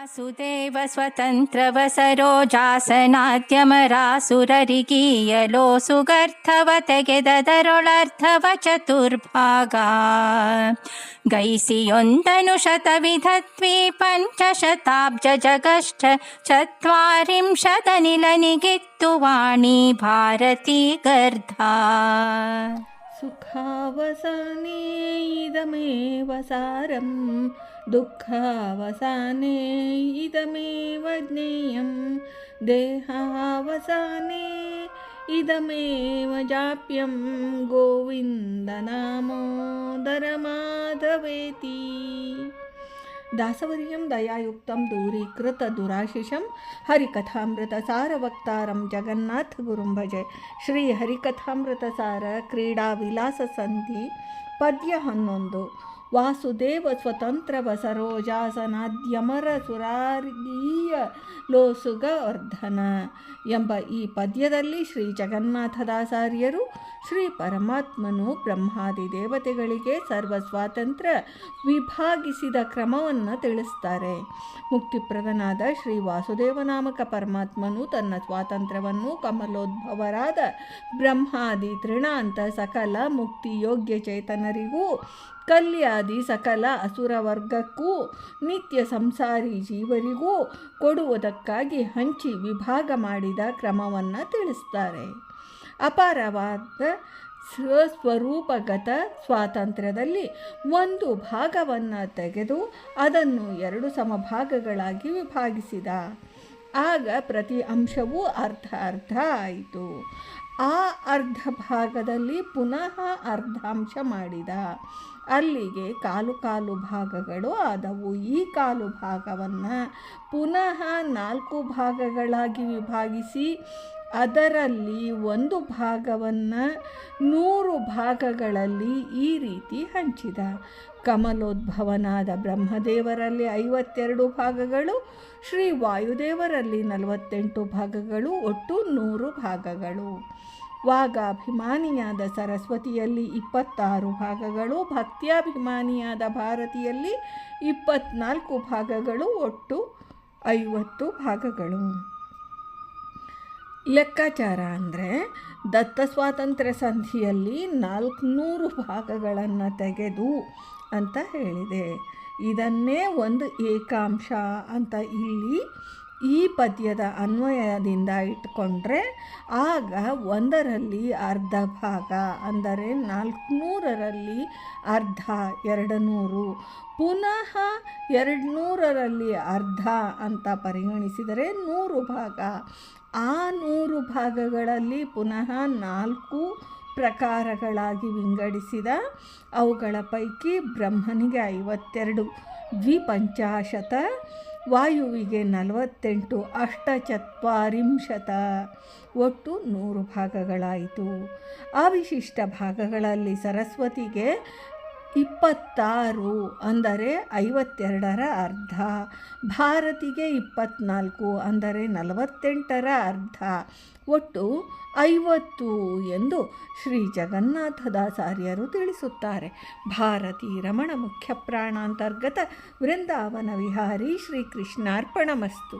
वासुदेव स्वतन्त्रव सरोजासनाद्यमरासुररिगीयलो सुगर्धव तगेदरुळर्थव चतुर्भागा गैसियोन्दनुशतविध द्वि पञ्चशताब्ज झगश्च चत्वारिंशद वाणी भारती गर्धा सुखावसाने इदमेव सारं दुःखावसाने इदमेव ज्ञेयं देहावसाने इदमेव जाप्यं गोविन्दनामोदरमाधवेति। ದಾಸವರ್ಯಂ ದಯಾಯುಕ್ತಂ ದೂರೀಕೃತ ದುರಾಶಿಷಂ ಹರಿಕಥಾಮೃತ ಸಾರವಕ್ತಾರಂ ಜಗನ್ನಾಥ ಗುರುಂ ಭಜೆ. ಶ್ರೀ ಹರಿಕಥಾಮೃತ ಸಾರ ಕ್ರೀಡಾ ವಿಲಾಸ ಸಂಧಿ ಪದ್ಯ ಹನ್ನೊಂದು. ವಾಸುದೇವ ಸ್ವತಂತ್ರ ಸರೋಜಾಸನಾದ್ಯಮರ ಸುರಾರ್ಗೀಯ ಲೋಸುಗ ವರ್ಧನ ಎಂಬ ಈ ಪದ್ಯದಲ್ಲಿ ಶ್ರೀ ಜಗನ್ನಾಥದಾಸಾರ್ಯರು ಶ್ರೀ ಪರಮಾತ್ಮನು ಬ್ರಹ್ಮಾದಿ ದೇವತೆಗಳಿಗೆ ಸರ್ವ ಸ್ವಾತಂತ್ರ್ಯ ವಿಭಾಗಿಸಿದ ಕ್ರಮವನ್ನು ತಿಳಿಸ್ತಾರೆ. ಮುಕ್ತಿಪ್ರದನಾದ ಶ್ರೀ ವಾಸುದೇವನಾಮಕ ಪರಮಾತ್ಮನು ತನ್ನ ಸ್ವಾತಂತ್ರ್ಯವನ್ನು ಕಮಲೋದ್ಭವರಾದ ಬ್ರಹ್ಮಾದಿ ತೃಣಾಂತ ಸಕಲ ಮುಕ್ತಿ ಯೋಗ್ಯ ಚೇತನರಿಗೂ ಕಲ್ಯಾದಿ ಸಕಲ ಅಸುರ ವರ್ಗಕ್ಕೂ ನಿತ್ಯ ಸಂಸಾರಿ ಜೀವರಿಗೂ ಕೊಡುವುದಕ್ಕಾಗಿ ಹಂಚಿ ವಿಭಾಗ ಮಾಡಿದ ಕ್ರಮವನ್ನು ತಿಳಿಸ್ತಾರೆ. ಅಪಾರವಾದ ಸ್ವಸ್ವರೂಪಗತ ಸ್ವಾತಂತ್ರ್ಯದಲ್ಲಿ ಒಂದು ಭಾಗವನ್ನು ತೆಗೆದು ಅದನ್ನು ಎರಡು ಸಮಭಾಗಗಳಾಗಿ ವಿಭಾಗಿಸಿದ. ಆಗ ಪ್ರತಿ ಅಂಶವೂ ಅರ್ಧ ಅರ್ಧ ಆಯಿತು. ಆ ಅರ್ಧ ಭಾಗದಲ್ಲಿ ಪುನಃ ಅರ್ಧಾಂಶ ಮಾಡಿದ. ಅಲ್ಲಿಗೆ ಕಾಲು ಕಾಲು ಭಾಗಗಳು ಆದವು. ಈ ಕಾಲು ಭಾಗವನ್ನು ಪುನಃ ನಾಲ್ಕು ಭಾಗಗಳಾಗಿ ವಿಭಾಗಿಸಿ, ಅದರಲ್ಲಿ ಒಂದು ಭಾಗವನ್ನು ನೂರು ಭಾಗಗಳಲ್ಲಿ ಈ ರೀತಿ ಹಂಚಿದ. ಕಮಲೋದ್ಭವನಾದ ಬ್ರಹ್ಮದೇವರಲ್ಲಿ ಐವತ್ತೆರಡು ಭಾಗಗಳು, ಶ್ರೀ ವಾಯುದೇವರಲ್ಲಿ ನಲವತ್ತೆಂಟು ಭಾಗಗಳು, ಒಟ್ಟು ನೂರು ಭಾಗಗಳು. ವಾಗಾಭಿಮಾನಿಯಾದ ಸರಸ್ವತಿಯಲ್ಲಿ ಇಪ್ಪತ್ತಾರು ಭಾಗಗಳು, ಭಕ್ತ್ಯಾಭಿಮಾನಿಯಾದ ಭಾರತಿಯಲ್ಲಿ ಇಪ್ಪತ್ನಾಲ್ಕು ಭಾಗಗಳು, ಒಟ್ಟು ಐವತ್ತು ಭಾಗಗಳು. ಲೆಕ್ಕಾಚಾರ ಅಂದರೆ ದತ್ತ ಸ್ವಾತಂತ್ರ್ಯ ಸಂಧಿಯಲ್ಲಿ ನಾಲ್ಕುನೂರು ಭಾಗಗಳನ್ನು ತೆಗೆದು ಅಂತ ಹೇಳಿದೆ. ಇದನ್ನೇ ಒಂದು ಏಕಾಂಶ ಅಂತ ಇಲ್ಲಿ ಈ ಪದ್ಯದ ಅನ್ವಯದಿಂದ ಇಟ್ಕೊಂಡ್ರೆ ಆಗ ಒಂದರಲ್ಲಿ ಅರ್ಧ ಭಾಗ, ಅಂದರೆ ನಾಲ್ಕುನೂರರಲ್ಲಿ ಅರ್ಧ ಎರಡು ನೂರು ಪುನಃ ಎರಡುನೂರರಲ್ಲಿ ಅರ್ಧ ಅಂತ ಪರಿಗಣಿಸಿದರೆ ನೂರು ಭಾಗ. ಆ ನೂರು ಭಾಗಗಳಲ್ಲಿ ಪುನಃ ನಾಲ್ಕು ಪ್ರಕಾರಗಳಾಗಿ ವಿಂಗಡಿಸಿದ ಅವುಗಳ ಪೈಕಿ ಬ್ರಹ್ಮನಿಗೆ ಐವತ್ತೆರಡು, ದ್ವಿಪಂಚಾಶತ ವಾಯುವಿಗೆ ನಲವತ್ತೆಂಟು ಅಷ್ಟಚತ್ವಾರಿಂಶತ. ಒಟ್ಟು ನೂರು ಭಾಗಗಳಾಯಿತು. ಅವಿಶಿಷ್ಟ ಭಾಗಗಳಲ್ಲಿ ಸರಸ್ವತಿಗೆ ಇಪ್ಪತ್ತಾರು ಅಂದರೆ ಐವತ್ತೆರಡರ ಅರ್ಧ, ಭಾರತಿಗೆ ಇಪ್ಪತ್ನಾಲ್ಕು ಅಂದರೆ ನಲವತ್ತೆಂಟರ ಅರ್ಧ, ಒಟ್ಟು ಐವತ್ತು ಎಂದು ಶ್ರೀ ಜಗನ್ನಾಥದಾಚಾರ್ಯರು ತಿಳಿಸುತ್ತಾರೆ. ಭಾರತಿ ರಮಣ ಮುಖ್ಯ ಪ್ರಾಣಾಂತರ್ಗತ ವೃಂದಾವನ ವಿಹಾರಿ ಶ್ರೀ ಕೃಷ್ಣಾರ್ಪಣಮಸ್ತು